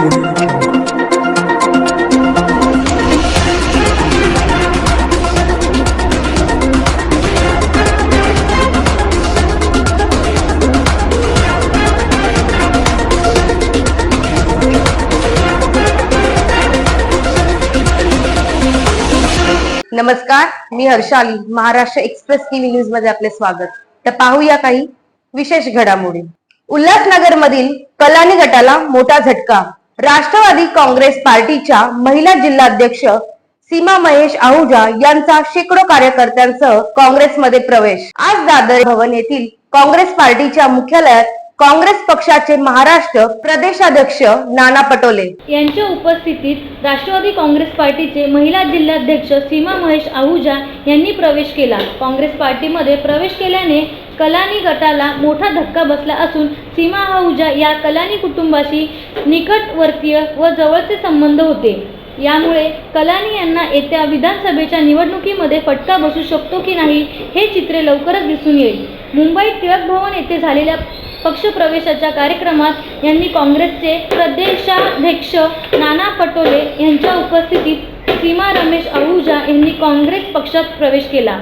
नमस्कार मी Harshali Maharashtra express TV न्यूजमध्ये आपले स्वागत. तर पाहूया काही विशेष घडामोडी. उल्हासनगर मधील कलानी गटाला मोठा झटका. राष्ट्रवादी काँग्रेस पार्टीच्या महिला जिल्हाध्यक्ष सीमा महेश आहुजा यांचा शेकडो कार्यकर्त्यांसह काँग्रेसमध्ये प्रवेश. आज दादर भवन येथील काँग्रेस पार्टीच्या मुख्यालयात काँग्रेस पक्षाचे महाराष्ट्र प्रदेशाध्यक्ष नाना पटोले. यांच्या उपस्थितीत राष्ट्रवादी काँग्रेस पार्टीचे महिला जिल्हाध्यक्ष सीमा महेश आहुजा यांनी प्रवेश केला. काँग्रेस पार्टीमध्ये प्रवेश केल्याने कलानी गटाला मोठा धक्का बसला असून सीमा आहुजा या कलानी कुटुंबाशी निकटवर्तीय व जवळचे संबंध होते. यामुळे कलानी यांना येत्या विधानसभेच्या निवडणुकीमध्ये फटका बसू शकतो की नाही हे चित्र लवकरच दिसून येईल. मुंबईत टिळक भवन येथे झालेल्या पक्षप्रवेशाच्या कार्यक्रमात यांनी काँग्रेसचे प्रदेशाध्यक्ष नाना पटोले यांच्या उपस्थितीत सीमा रमेश आहुजा यांनी काँग्रेस पक्षात प्रवेश केला.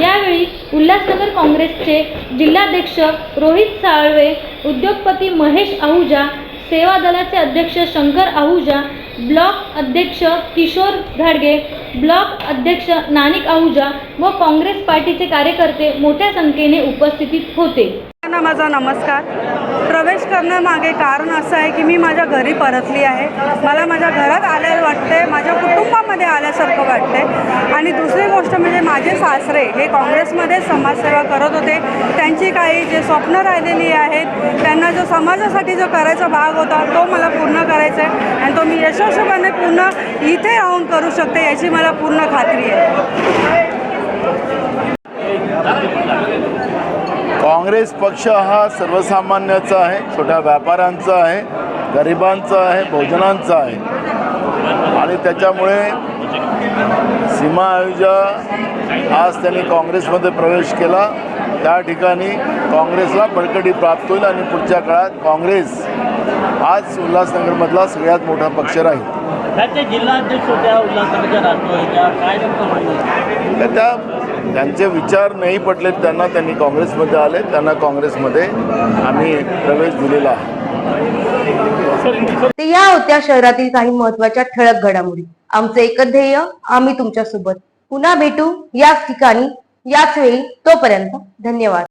यावेळी उल्हासनगर काँग्रेसचे जिल्हाध्यक्ष रोहित साळवे उद्योगपती महेश आहुजा सेवा दलाचे अध्यक्ष शंकर आहुजा ब्लॉक अध्यक्ष किशोर घाडगे ब्लॉक अध्यक्ष नानिक आहुजा व काँग्रेस पार्टीचे कार्यकर्ते मोठ्या संख्येने उपस्थितीत होते. माझा नमस्कार. प्रवेश करण्यामागे कारण असं आहे की मी माझ्या घरी परतली आहे. मला माझ्या घरात आल्या वाटते माझ्या कुटुंबामध्ये आल्यासारखं वाटते आणि दुसरी गोष्ट म्हणजे माझे सासरे हे काँग्रेसमध्ये समाजसेवा करत होते. त्यांची काही जे स्वप्न राहिलेली आहेत त्यांना जो समाजासाठी जो करायचा भाग होता तो मला पूर्ण करायचा आहे. आणि तो मी यशस्वीपणे पूर्ण इथे राहून करू शकते याची मला पूर्ण खात्री आहे. काँग्रेस पक्ष हा सर्वसामान्याचा आहे छोट्या व्यापाऱ्यांचा आहे गरिबांचा आहे बहुजनांचा आहे. आणि त्याच्यामुळे सीमा आयोजा आज त्यांनी काँग्रेसमध्ये प्रवेश केला. त्या ठिकाणी काँग्रेसला बळकटी प्राप्त होईल आणि पुढच्या काळात काँग्रेस आज उल्हासनगरमधला सगळ्यात मोठा पक्ष राहील. त्या त्यांचे विचार नाही पडलेत त्यांना त्यांनी काँग्रेसमध्ये आले त्यांना काँग्रेसमध्ये आम्ही प्रवेश दिलेला आहे. या होत्या शहरातील काही महत्त्वाच्या ठळक घडामोडी. आमचं एकच ध्येय आम्ही तुमच्यासोबत पुन्हा भेटू याच ठिकाणी याच वेळी तोपर्यंत धन्यवाद.